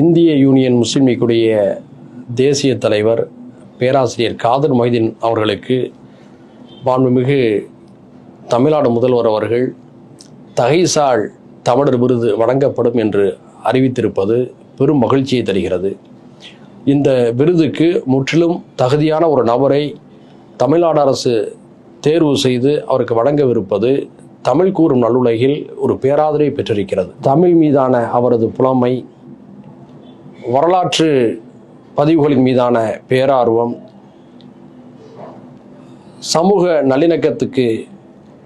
இந்திய யூனியன் முஸ்லீம் லீக்குடைய தேசிய தலைவர் பேராசிரியர் காதர் மொய்தீன் அவர்களுக்கு மாண்புமிகு தமிழ்நாடு முதல்வர் அவர்கள் தகைசால் தமிழர் விருது வழங்கப்படும் என்று அறிவித்திருப்பது பெரும் மகிழ்ச்சியை தருகிறது. இந்த விருதுக்கு முற்றிலும் தகுதியான ஒரு நபரை தமிழ்நாடு அரசு தேர்வு செய்து அவருக்கு வழங்கவிருப்பது தமிழ் கூறும் நல்லுலகில் ஒரு பேராதரவை பெற்றிருக்கிறது. தமிழ் மீதான அவரது புலமை வரலாற்று பதிவுகளின் மீதான பேரார்வம் சமூக நல்லிணக்கத்துக்கு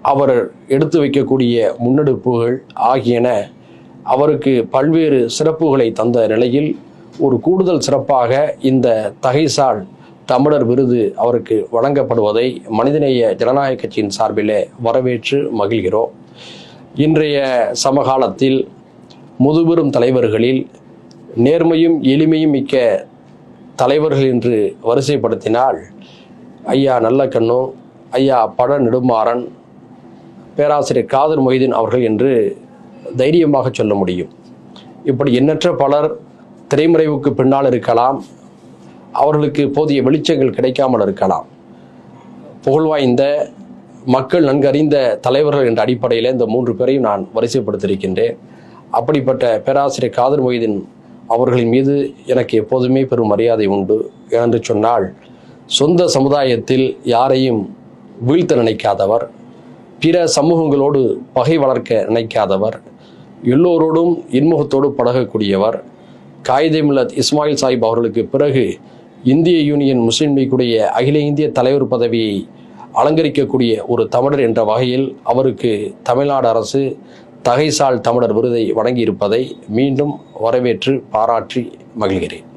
அவர் எடுத்து வைக்கக்கூடிய முன்னெடுப்புகள் ஆகியன அவருக்கு பல்வேறு சிறப்புகளை தந்த நிலையில் ஒரு கூடுதல் சிறப்பாக இந்த தகைசால் தமிழர் விருது அவருக்கு வழங்கப்படுவதை மனிதநேய ஜனநாயக கட்சியின் சார்பிலே வரவேற்று மகிழ்கிறோம். இன்றைய சமகாலத்தில் முதுபெரும் தலைவர்களில் நேர்மையும் எளிமையும் மிக்க தலைவர்கள் என்று வரிசைப்படுத்தினால் ஐயா நல்லக்கண்ணு ஐயா பட நெடுமாறன் பேராசிரியர் காதர் மொய்தீன் அவர்கள் என்று தைரியமாக சொல்ல முடியும். இப்படி எண்ணற்ற பலர் திரைமறைவுக்கு பின்னால் இருக்கலாம் அவர்களுக்கு போதிய வெளிச்சங்கள் கிடைக்காமல் இருக்கலாம். புகழ்வாய்ந்த மக்கள் நன்கறிந்த தலைவர்கள் என்ற அடிப்படையில் இந்த மூன்று பேரையும் நான் வரிசைப்படுத்தியிருக்கின்றேன். அப்படிப்பட்ட பேராசிரியர் காதர் மொய்தீன் அவர்களின் மீது எனக்கு எப்போதுமே பெரும் மரியாதை உண்டு என்று சொன்னால் சொந்த சமுதாயத்தில் யாரையும் வீழ்த்த நினைக்காதவர் பிற சமூகங்களோடு பகை வளர்க்க நினைக்காதவர் எல்லோரோடும் இன்முகத்தோடு பழகக்கூடியவர். காயிதே மில்லத் இஸ்மாயில் சாஹிப் அவர்களுக்கு பிறகு இந்திய யூனியன் முஸ்லீம் லீக்குடைய அகில இந்திய தலைவர் பதவியை அலங்கரிக்கக்கூடிய ஒரு தமிழர் என்ற வகையில் அவருக்கு தமிழ்நாடு அரசு தகைசால் தமிழர் விருதை வழங்கியிருப்பதை மீண்டும் வரவேற்று பாராட்டி மகிழ்கிறேன்.